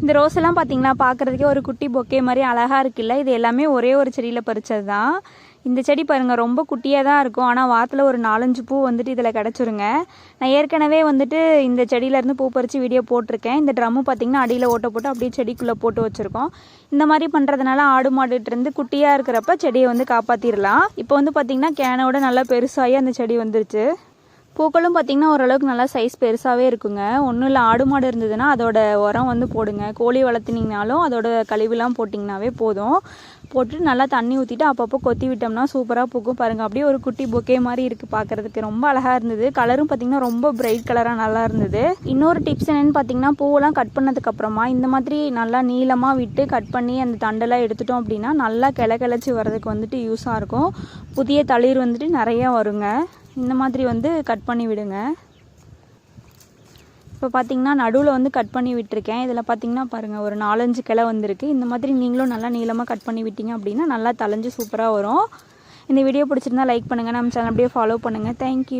இந்த ரோஸ் எல்லாம் பார்த்தீங்கன்னா பார்க்குறதுக்கே ஒரு குட்டி பொக்கே மாதிரி அழகாக இருக்குல்ல? இது எல்லாமே ஒரே ஒரு செடியில் பறித்தது தான் இந்த செடி பாருங்கள் ரொம்ப குட்டியாக தான் இருக்கும். ஆனால் வாரத்தில் ஒரு நாலஞ்சு பூ வந்துட்டு இதில் கிடச்சிருங்க. நான் ஏற்கனவே வந்துட்டு இந்த செடியிலேருந்து பூ பறித்து வீடியோ போட்டிருக்கேன். இந்த ட்ரம்மு பார்த்தீங்கன்னா அடியில் ஓட்ட போட்டு அப்படியே செடிக்குள்ளே போட்டு வச்சுருக்கோம். இந்த மாதிரி பண்ணுறதுனால ஆடு மாடுகிட்டேருந்து குட்டியாக இருக்கிறப்ப செடியை வந்து காப்பாற்றிடலாம் இப்போ வந்து பார்த்திங்கன்னா கேனோட நல்லா பெருசாகி அந்த செடி வந்துருச்சு. பூக்களும் பார்த்திங்கன்னா ஓரளவுக்கு நல்லா சைஸ் பெருசாகவே இருக்குங்க. ஒன்றும் இல்லை ஆடு மாடு இருந்ததுன்னா அதோட உரம் வந்து போடுங்க. கோழி வளர்த்துனீங்கனாலும் அதோட கழிவுலாம் போட்டிங்கனாவே போதும். போட்டு நல்லா தண்ணி ஊற்றிட்டு அப்பப்போ கொத்தி விட்டோம்னா சூப்பராக பூக்கும் பாருங்கள் அப்படியே ஒரு குட்டி பொக்கே மாதிரி இருக்குது பார்க்குறதுக்கு ரொம்ப அழகாக இருந்தது. கலரும் பார்த்திங்கன்னா ரொம்ப பிரைட் கலராக நல்லா இருந்தது. இன்னொரு டிப்ஸ் என்னென்னு பார்த்தீங்கன்னா பூவெல்லாம் கட் பண்ணதுக்கப்புறமா இந்த மாதிரி நல்லா நீளமாக விட்டு கட் பண்ணி அந்த தண்டெல்லாம் எடுத்துட்டோம் அப்படின்னா நல்லா கிள கிளச்சி வர்றதுக்கு வந்துட்டு யூஸாக இருக்கும். புதிய தளிர் வந்துட்டு நிறையா வருங்க. இந்த மாதிரி வந்து கட் பண்ணி விடுங்க. இப்போ பார்த்தீங்கன்னா நடுவில் வந்து கட் பண்ணி விட்டுருக்கேன். இதில் பார்த்தீங்கன்னா பாருங்கள் ஒரு நாலஞ்சு கிளை வந்திருக்கு. இந்த மாதிரி நீங்களும் நல்லா நீளமாக கட் பண்ணி விட்டீங்க அப்படின்னா நல்லா தலைஞ்சு சூப்பராக வரும். இந்த வீடியோ பிடிச்சிருந்தா லைக் பண்ணுங்கள் நம்ம சேனல் அப்படியே ஃபாலோ பண்ணுங்கள் தேங்க்யூ